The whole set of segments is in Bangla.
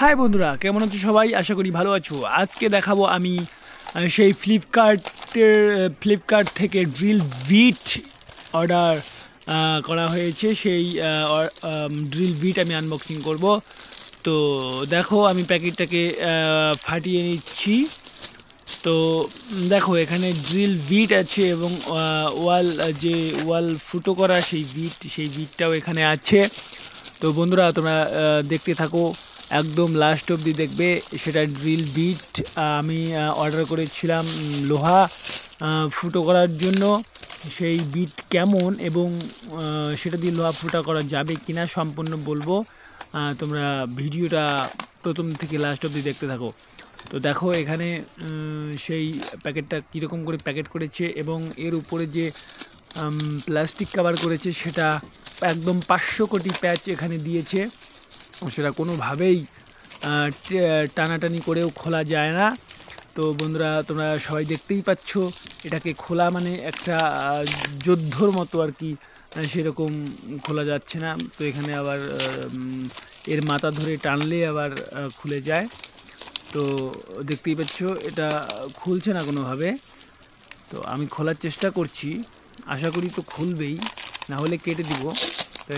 হাই বন্ধুরা, কেমন আছো সবাই? আশা করি ভালো আছো। আজকে দেখাবো আমি সেই ফ্লিপকার্টের ফ্লিপকার্ট থেকে ড্রিল বিট অর্ডার করা হয়েছে। সেই ড্রিল বিট আমি আনবক্সিং করব। তো দেখো, আমি প্যাকেটটাকে ফাটিয়ে নিচ্ছি। তো দেখো, এখানে ড্রিল বিট আছে এবং ওয়াল, যে ওয়াল ফুটো করা, সেই বিট সেই বিটটাও এখানে আছে। তো বন্ধুরা, তোমরা দেখতে থাকো। একদম লাস্ট অবধি দেখবে সেটা ড্রিল বিট আমি অর্ডার করেছিলাম লোহা ফুটো করার জন্য। সেই বিট কেমন এবং সেটা দিয়ে লোহা ফুটা করা যাবে কিনা সম্পূর্ণ বলব। তোমরা ভিডিওটা প্রথম থেকে লাস্ট অবধি দেখতে থাকো। তো দেখো এখানে সেই প্যাকেটটা কীরকম করে প্যাকেট করেছে এবং এর উপরে যে প্লাস্টিক কভার করেছে সেটা একদম পাঁচশো কোটি প্যাচ এখানে দিয়েছে। সেটা কোনোভাবেই টানাটানি করেও খোলা যায় না। তো বন্ধুরা, তোমরা সবাই দেখতেই পাচ্ছ, এটাকে খোলা মানে একটা যোদ্ধর মতো আর কি সেরকম খোলা যাচ্ছে না। তো এখানে আবার এর মাথা ধরে টানলে আবার খুলে যায়। তো দেখতেই পাচ্ছ, এটা খুলছে না কোনোভাবে। তো আমি খোলার চেষ্টা করছি। আশা করি তো খুলবেই, না হলে কেটে দিব। তো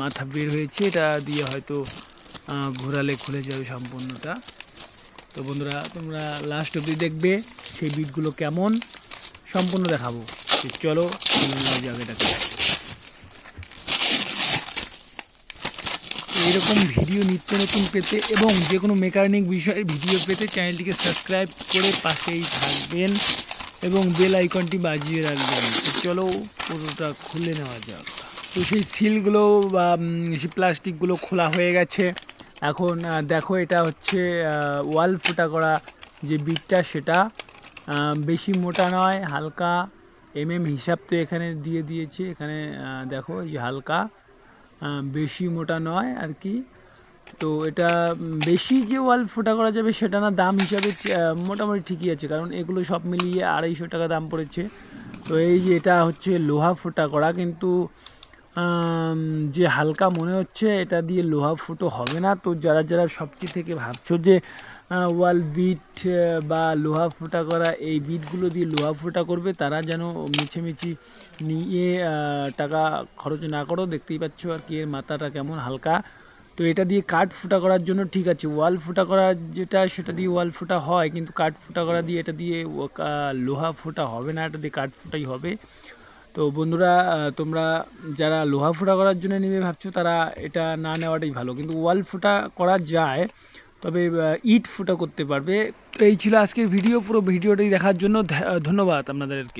মাথা বের হয়েছে, এটা দিয়ে হয়তো ঘোরালে খুলে যাবে সম্পূর্ণটা। তো বন্ধুরা, তোমরা লাস্ট অবধি দেখবে সেই বিটগুলো কেমন, সম্পূর্ণ দেখাবো। চলো জায়গাটাকে এরকম ভিডিও নিত্য নতুন পেতে এবং যে কোনো মেকানিক বিষয়ের ভিডিও পেতে চ্যানেলটিকে সাবস্ক্রাইব করে পাশেই থাকবেন এবং বেল আইকনটি বাজিয়ে রাখবেন। চলো, পুরোটা খুলে নেওয়া যাক। তো সেই সিলগুলো বা সেই প্লাস্টিকগুলো খোলা হয়ে গেছে। এখন দেখো এটা হচ্ছে ওয়াল ফুটা করা যে বিটটা সেটা বেশি মোটা নয়, হালকা এম এম হিসাব তো এখানে দিয়ে দিয়েছে। এখানে দেখো এই যে হালকা বেশি মোটা নয় আর কি। তো এটা বেশি যে ওয়াল ফোটা করা যাবে সেটা না, দাম হিসাবে মোটামুটি ঠিকই আছে, কারণ এগুলো সব মিলিয়ে আড়াইশো টাকা দাম পড়েছে। তো এই যে এটা হচ্ছে লোহা ফোটা করা, কিন্তু যে হালকা মনে হচ্ছে, এটা দিয়ে লোহা ফুটো হবে না। তো যারা যারা সবচেয়ে থেকে ভাবছ যে ওয়াল বিট বা লোহা ফুটা করা, এই বিটগুলো দিয়ে লোহা ফুটা করবে, তারা যেন মিছেমিছি নিয়ে টাকা খরচ না করো। দেখতেই পাচ্ছ আর কি এর মাথাটা কেমন হালকা। তো এটা দিয়ে কাঠ ফুটা করার জন্য ঠিক আছে, ওয়াল ফুটা করা যেটা, সেটা দিয়ে ওয়াল ফুটা হয়, কিন্তু কাঠ ফুটা করা দিয়ে, এটা দিয়ে লোহা ফুটা হবে না, এটা দিয়ে কাঠ ফুটাই হবে। তো বন্ধুরা তোমরা যারা লোহা ফুটা করার জন্য নেবে ভাবছ, তারা এটা না নেওয়াটাই ভালো। কিন্তু ওয়াল ফুটা করা যায়, তবে ইট ফুটা করতে পারবে। এই ছিল আজকের ভিডিও, পুরো ভিডিওটি দেখার জন্য ধন্যবাদ আপনাদেরকে।